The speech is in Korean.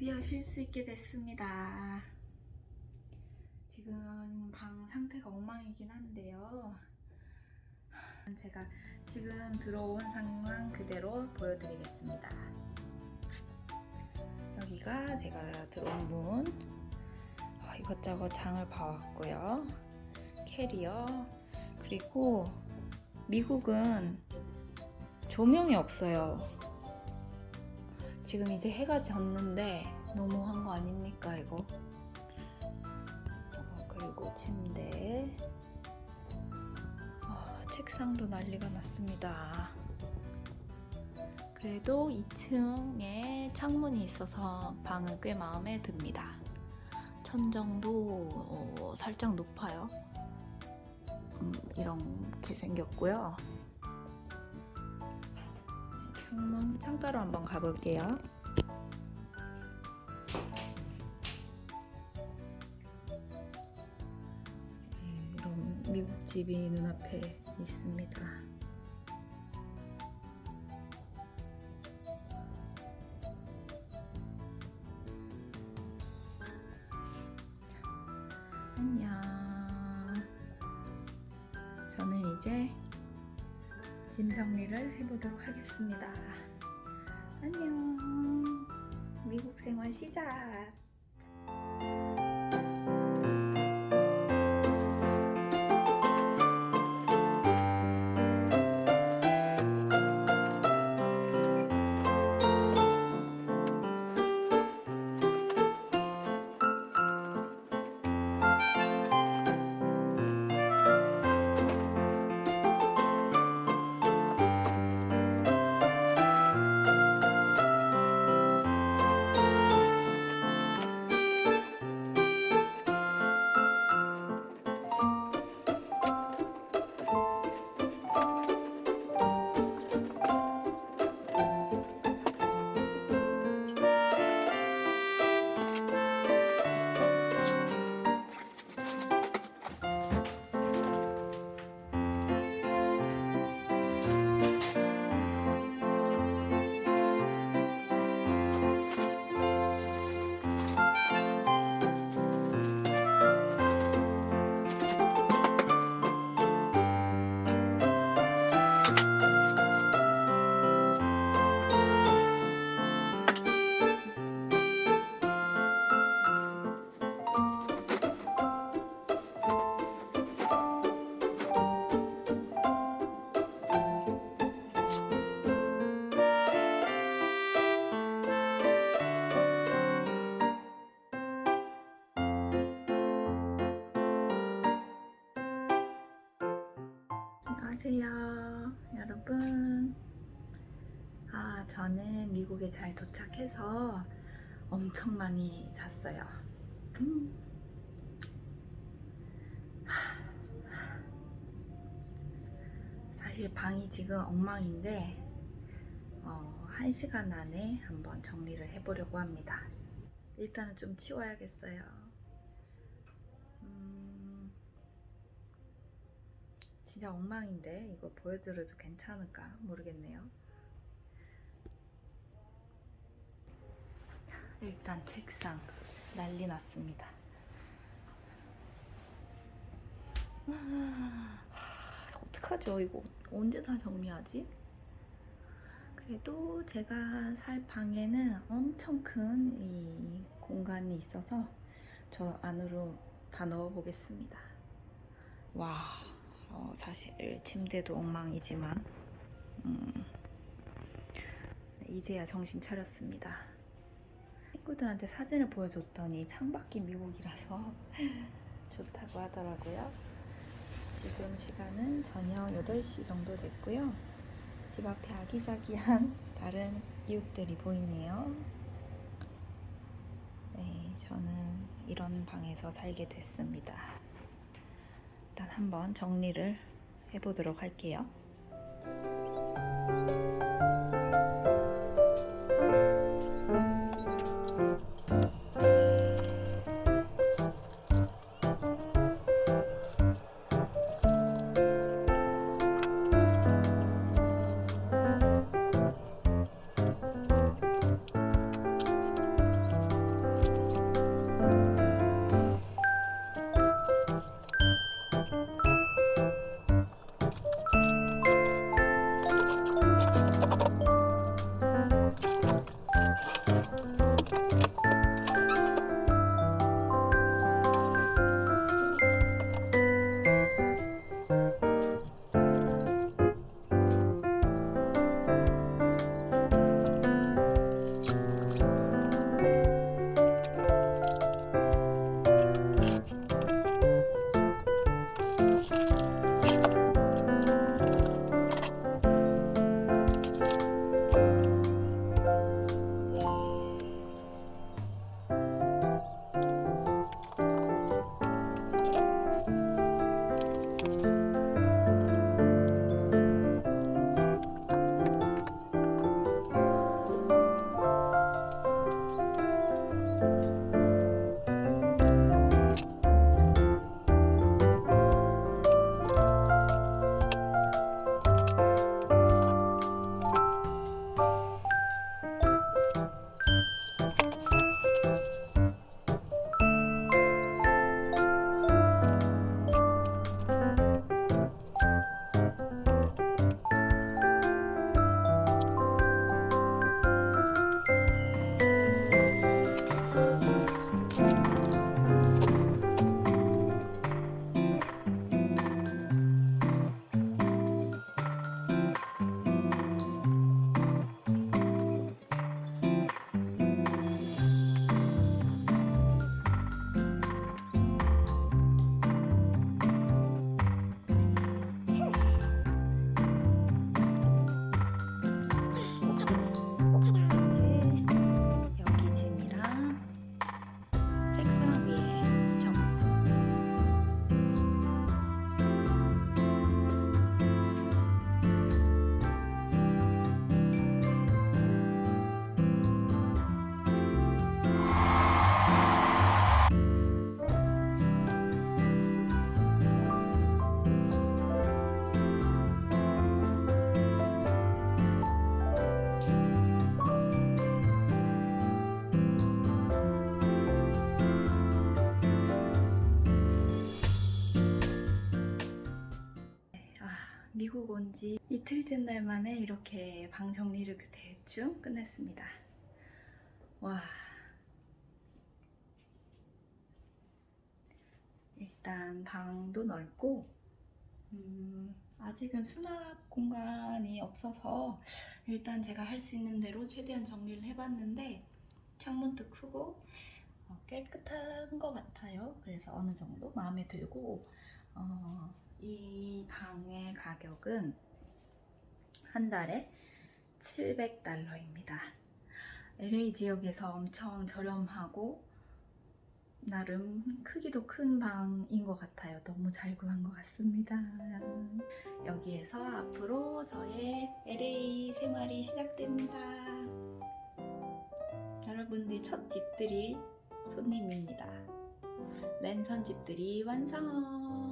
드디어 쉴 수 있게 됐습니다. 지금 방 상태가 엉망이긴 한데요. 제가 지금 들어온 상황 그대로 보여드리겠습니다. 여기가 제가 들어온 문. 어, 이것저것 장을 봐왔고요. 캐리어. 그리고 미국은 조명이 없어요. 지금 이제 해가 졌는데 너무한 거 아닙니까 이거? 어, 그리고 침대, 어, 책상도 난리가 났습니다. 그래도 2층에 창문이 있어서 방은 꽤 마음에 듭니다. 천정도 어, 살짝 높아요. 음, 이렇게 생겼고요. 창문 창가로 한번 가볼게요. 네, 이런 미국 집이 눈앞에 있습니다. 안녕. 저는 이제 짐 정리를 해보도록 하겠습니다. 안녕. 미국 생활 시작. 안녕하세요, 여러분. 아, 저는 미국에 잘 도착해서 엄청 많이 잤어요. 음. 하. 사실 방이 지금 엉망인데, 어, 한 시간 안에 한번 정리를 해보려고 합니다. 일단은 좀 치워야겠어요. 진짜 엉망인데 이거 보여드려도 괜찮을까 모르겠네요. 일단 책상 난리 났습니다. 하, 어떡하죠? 이거 언제 다 정리하지? 그래도 제가 살 방에는 엄청 큰 이 공간이 있어서 저 안으로 다 넣어보겠습니다. 와, 어, 사실 침대도 엉망이지만 음, 이제야 정신 차렸습니다. 친구들한테 사진을 보여줬더니 창밖이 미국이라서 좋다고 하더라고요. 지금 시간은 저녁 8시 정도 됐고요. 집 앞에 아기자기한 다른 이웃들이 보이네요. 네, 저는 이런 방에서 살게 됐습니다. 일단 한번 정리를 해보도록 할게요. 미국 온 지 이틀째 날 만에 이렇게 방 정리를 그 대충 끝냈습니다. 와. 일단 방도 넓고, 음, 아직은 수납 공간이 없어서 일단 제가 할 수 있는 대로 최대한 정리를 해봤는데 창문도 크고 어, 깨끗한 것 같아요. 그래서 어느 정도 마음에 들고 어, 이 방의 가격은 한 달에 700달러입니다. LA 지역에서 엄청 저렴하고 나름 크기도 큰 방인 것 같아요. 너무 잘 구한 것 같습니다. 여기에서 앞으로 저의 LA 생활이 시작됩니다. 여러분들 첫 집들이 손님입니다. 랜선 집들이 완성!